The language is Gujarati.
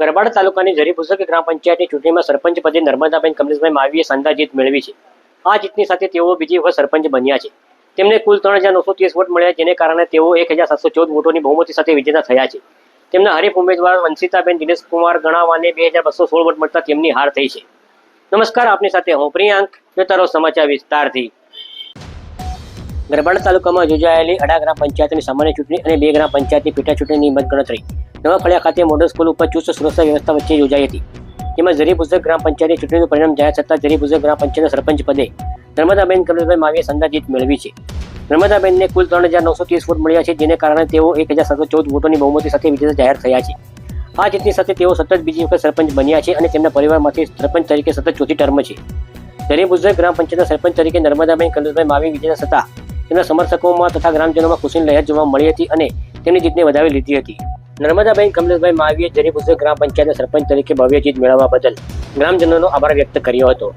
ગરબાડા તાલુકાની જરીપુસક ગ્રામ પંચાયતની ચૂંટણીમાં સરપંચ પદે નર્મદાબેન કમલેશભાઈ માવીએ શાનદાર જીત મેળવી છે. આ જીતની સાથે તેઓ બીજી વખત સરપંચ બન્યા છે. તેમને કુલ ત્રણ હજાર નવસો ત્રીસ વોટ મળ્યા, જેને કારણે તેઓ એક હજાર સાતસો ચૌદ વોટોની બહુમતી સાથે વિજેતા થયા છે. તેમના હરીફ ઉમેદવાર વંશિતાબેન દિનેશ કુમાર ગણાવાને બે હજાર બસો સોળ વોટ મળતા તેમની હાર થઈ છે. નમસ્કાર, આપની સાથે હું પ્રિયાંક જોતા સમાચાર વિસ્તારથી. ગરબાડા તાલુકામાં યોજાયેલી અઢા ગ્રામ પંચાયતની સામાન્ય ચૂંટણી અને બે ગ્રામ પંચાયતની પેટા ચૂંટણીની મતગણતરી. નવા ફળિયા ખાતે મોડલ સ્કૂલ ઉપર ચુસ્ત સુરક્ષા વ્યવસ્થા વચ્ચે યોજાઈ હતી. જેમાં જરીપુજક ગ્રામ પંચાયતની ચૂંટણીનું પરિણામ જાહેર થતાં જરીપુજક ગ્રામ પંચાયતના સરપંચ પદે નર્મદાબેન કમલેશભાઈ માવીએ શાનદાર જીત મેળવી છે. નર્મદાબેનને કુલ ત્રણ હજાર નવસો ત્રીસ વોટ મળ્યા છે, જેને કારણે તેઓ એક હજાર સાતસો ચૌદ વોટોની બહુમતી સાથે વિજેતા જાહેર થયા છે. આ જીતની સાથે તેઓ સતત બીજી વખત સરપંચ બન્યા છે અને તેમના પરિવારમાંથી સરપંચ તરીકે સતત ચોથી ટર્મ છે. જરીપુજક ગ્રામ પંચાયતના સરપંચ તરીકે નર્મદાબેન કમલેશભાઈ માવી વિજેતા થતા તેમના સમર્થકોમાં તથા ગ્રામજનોમાં ખુશીની લહેર જોવા મળી હતી અને તેમની જીતને વધાવી લીધી હતી. નર્મદાબેન કમલેશભાઈ માવીએ જરીપુજક ગ્રામ પંચાયતના સરપંચ તરીકે ભવ્ય જીત મેળવવા બદલ ગ્રામજનોનો આભાર વ્યક્ત કર્યો હતો.